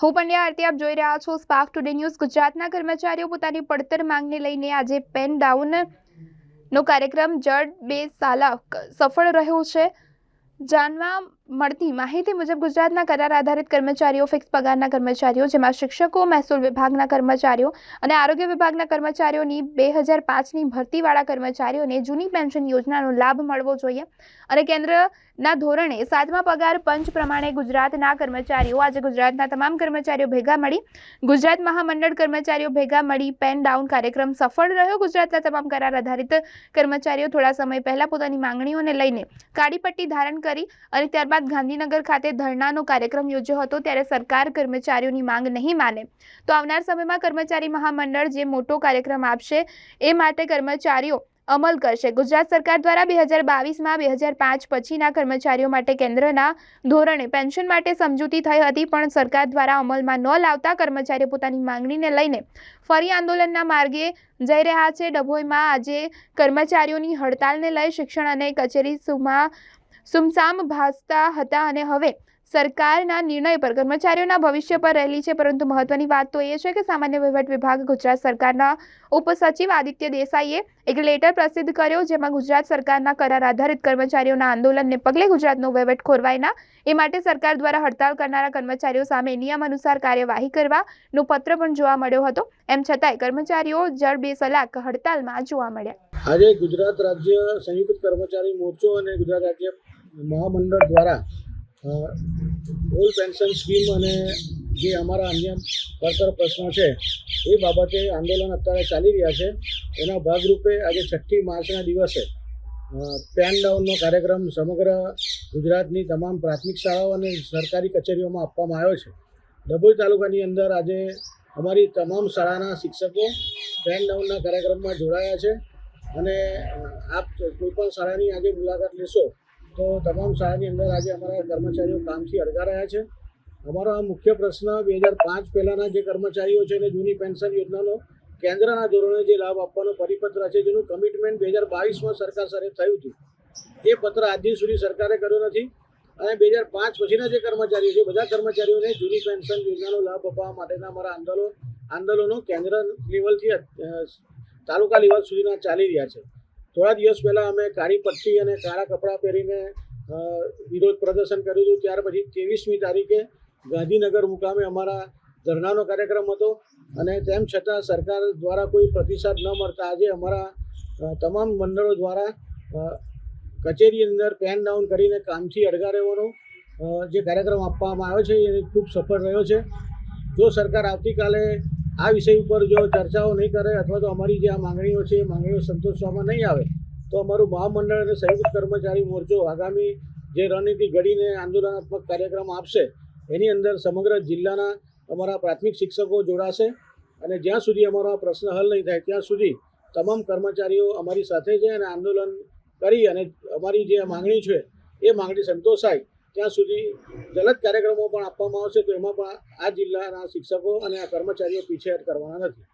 હું પંડ્યા આરતી, આપ જોઈ રહ્યા છો સ્પાર્ક ટુડે ન્યૂઝ ગુજરાતના કર્મચારીઓ પોતાની પડતર માંગને લઈને આજે પેન ડાઉન નો કાર્યક્રમ જડ બે સાલા સફળ રહ્યો છે. જાણવા મળતી માહિતી મુજબ ગુજરાતના કરાર આધારિત કર્મચારીઓ ફિક્સ પગારના કર્મચારીઓ, જેમાં શિક્ષકો, મહેસૂલ વિભાગના કર્મચારીઓ અને આરોગ્ય વિભાગના કર્મચારીઓની બે હજાર પાંચની ભરતીવાળા કર્મચારીઓને જૂની પેન્શન યોજનાનો લાભ મળવો જોઈએ અને કેન્દ્રના ધોરણે સાતમા પગાર પંચ પ્રમાણે ગુજરાતના કર્મચારીઓ, આજે ગુજરાતના તમામ કર્મચારીઓ ભેગા મળી, ગુજરાત મહામંડળ કર્મચારીઓ ભેગા મળી પેન ડાઉન કાર્યક્રમ સફળ રહ્યો. ગુજરાતના તમામ કરાર આધારિત કર્મચારીઓ થોડા સમય પહેલા પોતાની માંગણીઓને લઈને કાળી પટ્ટી ધારણ કરી અને ત્યારબાદ ગાંધીનગર ખાતે ધરણાનો કાર્યક્રમ યોજ્યો હતો ત્યારે સરકાર કર્મચારીઓની માંગ નહીં માને. તો આવનાર સમયમાં કર્મચારી મહામંડળ જે મોટો કાર્યક્રમ આપશે, એ માટે કર્મચારીઓ અમલ કરશે. ગુજરાત સરકાર દ્વારા બે હજાર બાવીસમાં બે હજાર પાંચ પછીના કર્મચારીઓ માટે કેન્દ્રના ધોરણે પેન્શન માટે સમજૂતી થઈ હતી, પણ સરકાર દ્વારા અમલમાં ન લાવતા કર્મચારીઓ પોતાની માંગણીને લઈને ફરી આંદોલનના માર્ગે જઈ રહ્યા છે. ડભોઈમાં આજે કર્મચારીઓની હડતાલને લઈ શિક્ષણ અને કચેરી સુમા સુમસામ ભાસતા હતા અને હવે સરકારના નિર્ણય પર કર્મચારીઓના ભવિષ્ય પર રહેલી છે. પરંતુ મહત્વની વાત તો એ છે કે સામાન્ય વહીવટ વિભાગ ગુજરાત સરકારના ઉપસચિવ આદિત્ય દેસાઈએ એક લેટર પ્રસિદ્ધ કર્યો જેમાં ગુજરાત સરકારના કરાર આધારિત કર્મચારીઓના આંદોલનને પગલે ગુજરાતનો વહીવટ ખોરવાય ના એ માટે સરકાર દ્વારા હડતાલ કરનારા કર્મચારીઓ સામે નિયમ અનુસાર કાર્યવાહી કરવાનો પત્ર પણ જોવા મળ્યો હતો. એમ છતાંય કર્મચારીઓ જળ બે સલાક હડતાલમાં જોવા મળ્યા. આજે ગુજરાત રાજ્ય સંયુક્ત કર્મચારી મોરચો અને ગુજરાત રાજ્ય મહામંડળ દ્વારા ઓલ્ડ પેન્શન સ્કીમ અને જે અમારા અન્ય પડતર પ્રશ્નો છે, એ બાબતે આંદોલન અત્યારે ચાલી રહ્યા છે. એના ભાગરૂપે આજે છઠ્ઠી માર્ચના દિવસે પેન ડાઉનનો કાર્યક્રમ સમગ્ર ગુજરાતની તમામ પ્રાથમિક શાળાઓ અને સરકારી કચેરીઓમાં આપવામાં આવ્યો છે. ડભોઈ તાલુકાની અંદર આજે અમારી તમામ શાળાના શિક્ષકો પેન ડાઉનના કાર્યક્રમમાં જોડાયા છે. અને આપ કોઈપણ શાળાની આજે મુલાકાત લેશો તો તમામ શાળાની અંદર આજે અમારા કર્મચારીઓ કામથી અડગા રહ્યા છે. અમારો આ મુખ્ય પ્રશ્ન બે હજાર પાંચ પહેલાંના જે કર્મચારીઓ છે અને જૂની પેન્શન યોજનાનો કેન્દ્રના ધોરણે જે લાભ આપવાનો પરિપત્ર છે, જેનું કમિટમેન્ટ બે હજાર બાવીસમાં સરકાર સાથે થયું હતું. એ પત્ર આજ દિન સુધી સરકારે કર્યો નથી અને બે હજાર પાંચ પછીના જે કર્મચારીઓ છે, બધા કર્મચારીઓને જૂની પેન્શન યોજનાનો લાભ આપવા માટેના અમારા આંદોલન, આંદોલનો કેન્દ્ર લેવલથી તાલુકા લેવલ સુધીના ચાલી રહ્યા છે. થોડા દિવસ પહેલાં અમે કાળી પટ્ટી અને કાળા કપડાં પહેરીને વિરોધ પ્રદર્શન કર્યું હતું. ત્યાર પછી ત્રેવીસમી તારીખે ગાંધીનગર મુકામે અમારા ધરણાનો કાર્યક્રમ હતો અને તેમ છતાં સરકાર દ્વારા કોઈ પ્રતિસાદ ન મળતા આજે અમારા તમામ મંડળો દ્વારા કચેરી અંદર પેન ડાઉન કરીને કામથી અડગા રહેવાનો જે કાર્યક્રમ આપવામાં આવ્યો છે એ ખૂબ સફળ રહ્યો છે. જો સરકાર આવતીકાલે આ વિષય ઉપર જો ચર્ચાઓ નહીં કરે અથવા તો અમારી જે આ માંગણીઓ છે, એ માંગણીઓ સંતોષવામાં નહીં આવે, તો અમારું મહામંડળ અને સંયુક્ત કર્મચારી મોરચો આગામી જે રણનીતિ ઘડીને આંદોલનાત્મક કાર્યક્રમ આપશે, એની અંદર સમગ્ર જિલ્લાના અમારા પ્રાથમિક શિક્ષકો જોડાશે અને જ્યાં સુધી અમારો આ પ્રશ્ન હલ નહીં થાય, ત્યાં સુધી તમામ કર્મચારીઓ અમારી સાથે છે અને આંદોલન કરી અને અમારી જે માંગણી છે, એ માંગણી સંતોષાય. ત્યાં સુધી જલદ કાર્યક્રમો પણ આપવામાં આવશે તો એમાં પણ આ જિલ્લાના શિક્ષકો અને આ કર્મચારીઓ પીછેહટ કરવાના નથી.